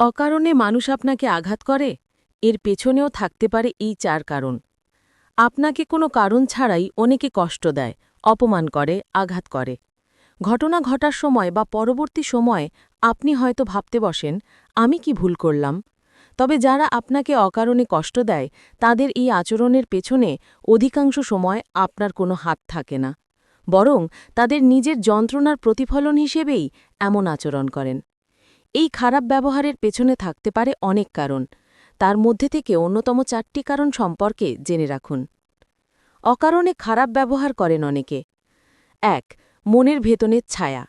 অকারণে মানুষ আপনাকে আঘাত করে, এর পেছনেও থাকতে পারে এই চার কারণ। আপনাকে কোনো কারণ ছাড়াই অনেকে কষ্ট দেয়, অপমান করে, আঘাত করে। ঘটনা ঘটার সময় বা পরবর্তী সময়ে আপনি হয়তো ভাবতে বসেন, আমি কি ভুল করলাম? তবে যারা আপনাকে অকারণে কষ্ট দেয়, তাদের এই আচরণের পেছনে অধিকাংশ সময় আপনার কোনো হাত থাকে না। বরং তাদের নিজের যন্ত্রণার প্রতিফলন হিসেবেই এমন আচরণ করেন। এই খারাপ ব্যবহারের পেছনে থাকতে পারে অনেক কারণ। তার মধ্যে থেকে অন্যতম চারটি কারণ সম্পর্কে জেনে রাখুন। অকারণে খারাপ ব্যবহার করেন অনেকে। এক, মনের ভেতনের ছায়া।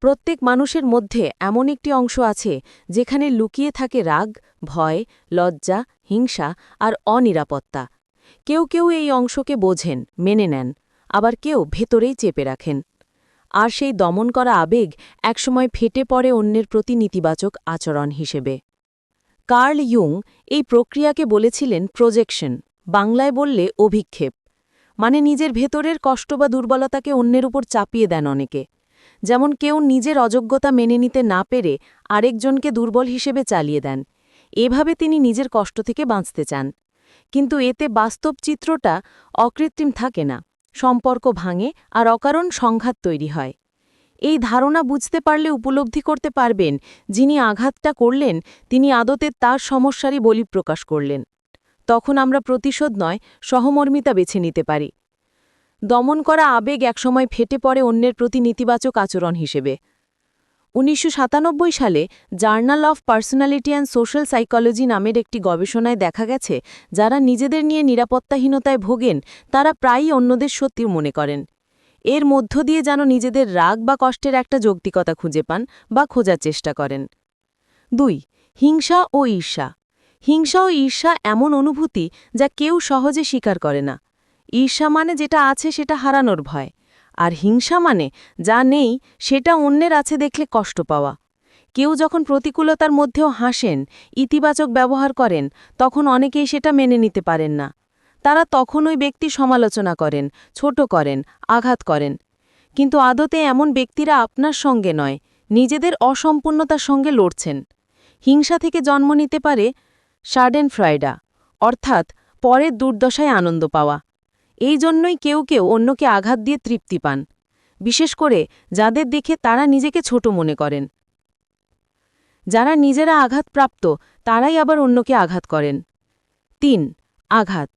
প্রত্যেক মানুষের মধ্যে এমন একটি অংশ আছে যেখানে লুকিয়ে থাকে রাগ, ভয়, লজ্জা, হিংসা আর অনিরাপত্তা। কেউ কেউ এই অংশকে বোঝেন, মেনে নেন, আবার কেউ ভেতরেই চেপে রাখেন। আর সেই দমন করা আবেগ একসময় ফেটে পড়ে অন্যের প্রতি নেতিবাচক আচরণ হিসেবে। কার্ল ইয়ুং এই প্রক্রিয়াকে বলেছিলেন প্রজেকশন, বাংলায় বললে অভিক্ষেপ। মানে নিজের ভেতরের কষ্ট বা দুর্বলতাকে অন্যের উপর চাপিয়ে দেন অনেকে। যেমন কেউ নিজের অযোগ্যতা মেনে নিতে না পেরে আরেকজনকে দুর্বল হিসেবে চালিয়ে দেন। এভাবে তিনি নিজের কষ্ট থেকে বাঁচতে চান। কিন্তু এতে বাস্তব চিত্রটা অকৃত্রিম থাকে না। সম্পর্ক ভাঙে আর অকারণ সংঘাত তৈরি হয়। এই ধারণা বুঝতে পারলে উপলব্ধি করতে পারবেন, যিনি আঘাতটা করলেন, তিনি আদতে তার সমস্যারই বলি প্রকাশ করলেন। তখন আমরা প্রতিশোধ নয়, সহমর্মিতা বেছে নিতে পারি। দমন করা আবেগ একসময় ফেটে পড়ে অন্যের প্রতি নেতিবাচক আচরণ হিসেবে। উনিশশো সাতানব্বই সালে journal of personality and social psychology নামের একটি গবেষণায় দেখা গেছে, যারা নিজেদের নিয়ে নিরাপত্তাহীনতায় ভোগেন, তারা প্রায়ই অন্যদের সত্যি মনে করেন। এর মধ্য দিয়ে যেন নিজেদের রাগ বা কষ্টের একটা যৌক্তিকতা খুঁজে পান বা খোঁজার চেষ্টা করেন। দুই, হিংসা ও ঈর্ষা। হিংসা ও ঈর্ষা এমন অনুভূতি যা কেউ সহজে স্বীকার করে না। ঈর্ষা মানে যেটা আছে সেটা হারানোর ভয়। আর হিংসা মানে যা নেই, সেটা অন্যের আছে দেখলে কষ্ট পাওয়া। কেউ যখন প্রতিকূলতার মধ্যেও হাসেন, ইতিবাচক ব্যবহার করেন, তখন অনেকেই সেটা মেনে নিতে পারেন না। তারা তখন ওই ব্যক্তি সমালোচনা করেন, ছোট করেন, আঘাত করেন। কিন্তু আদতে এমন ব্যক্তিরা আপনার সঙ্গে নয়, নিজেদের অসম্পূর্ণতার সঙ্গে লড়ছেন। হিংসা থেকে জন্ম নিতে পারে শার্ডেন ফ্রাইডা অর্থাৎ পরের দুর্দশায় আনন্দ পাওয়া। এই জন্যই কেউ কেউ অন্যকে আঘাত দিয়ে তৃপ্তি পান। বিশেষ করে যাদের দেখে তারা নিজেকে ছোট মনে করেন। যারা নিজেরা আঘাতপ্রাপ্ত, তারাই আবার অন্যকে আঘাত করেন। তিন, আঘাত।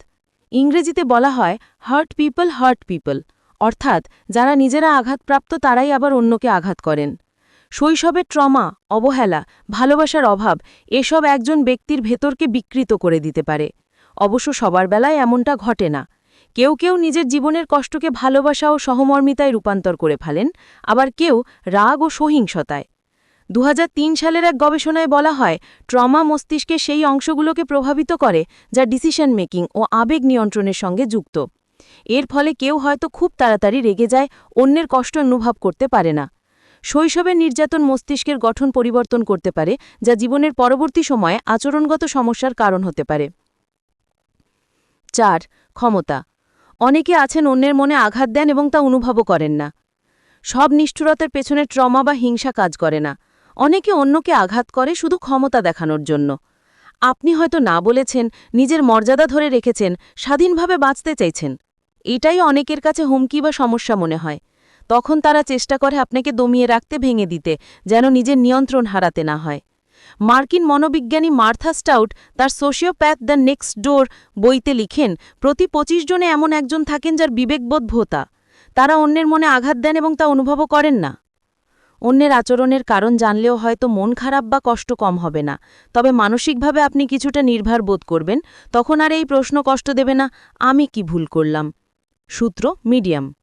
ইংরেজিতে বলা হয় হার্ট পিপল হার্ট পিপল অর্থাৎ, যারা নিজেরা আঘাতপ্রাপ্ত, তারাই আবার অন্যকে আঘাত করেন। শৈশবের ট্রমা, অবহেলা, ভালোবাসার অভাব, এসব একজন ব্যক্তির ভেতরকে বিকৃত করে দিতে পারে। অবশ্য সবার বেলায় এমনটা ঘটে না। কেউ কেউ নিজের জীবনের কষ্টকে ভালোবাসা ও সহমর্মিতায় রূপান্তর করে ফেলেন, আবার কেউ রাগ ও সহিংসতায়। দু হাজার তিন সালের এক গবেষণায় বলা হয়, ট্রমা মস্তিষ্কে সেই অংশগুলোকে প্রভাবিত করে যা ডিসিশন মেকিং ও আবেগ নিয়ন্ত্রণের সঙ্গে যুক্ত। এর ফলে কেউ হয়তো খুব তাড়াতাড়ি রেগে যায়, অন্যের কষ্ট অনুভব করতে পারে না। শৈশবের নির্যাতন মস্তিষ্কের গঠন পরিবর্তন করতে পারে, যা জীবনের পরবর্তী সময়ে আচরণগত সমস্যার কারণ হতে পারে। চার, ক্ষমতা। অনেকে আছেন অন্যের মনে আঘাত দেন এবং তা অনুভবও করেন না। সব নিষ্ঠুরতার পেছনে ট্রমা বা হিংসা কাজ করে না। অনেকে অন্যকে আঘাত করে শুধু ক্ষমতা দেখানোর জন্য। আপনি হয়তো না বলেছেন, নিজের মর্যাদা ধরে রেখেছেন, স্বাধীনভাবে বাঁচতে চাইছেন। এটাই অনেকের কাছে হুমকি বা সমস্যা মনে হয়। তখন তারা চেষ্টা করে আপনাকে দমিয়ে রাখতে, ভেঙে দিতে, যেন নিজের নিয়ন্ত্রণ হারাতে না হয়। মার্কিন মনোবিজ্ঞানী মার্থা স্টাউট তার সোশিওপ্যাথ দ্য নেক্সট ডোর বইতে লিখেন, প্রতি পঁচিশ জনে এমন একজন থাকেন যার বিবেকবোধ ভোতা। তারা অন্যের মনে আঘাত দেন এবং তা অনুভবও করেন না। অন্যের আচরণের কারণ জানলেও হয়তো মন খারাপ বা কষ্ট কম হবে না। তবে মানসিকভাবে আপনি কিছুটা নির্ভার বোধ করবেন। তখন আর এই প্রশ্ন কষ্ট দেবে না। আমি কি ভুল করলাম? সূত্র, মিডিয়াম।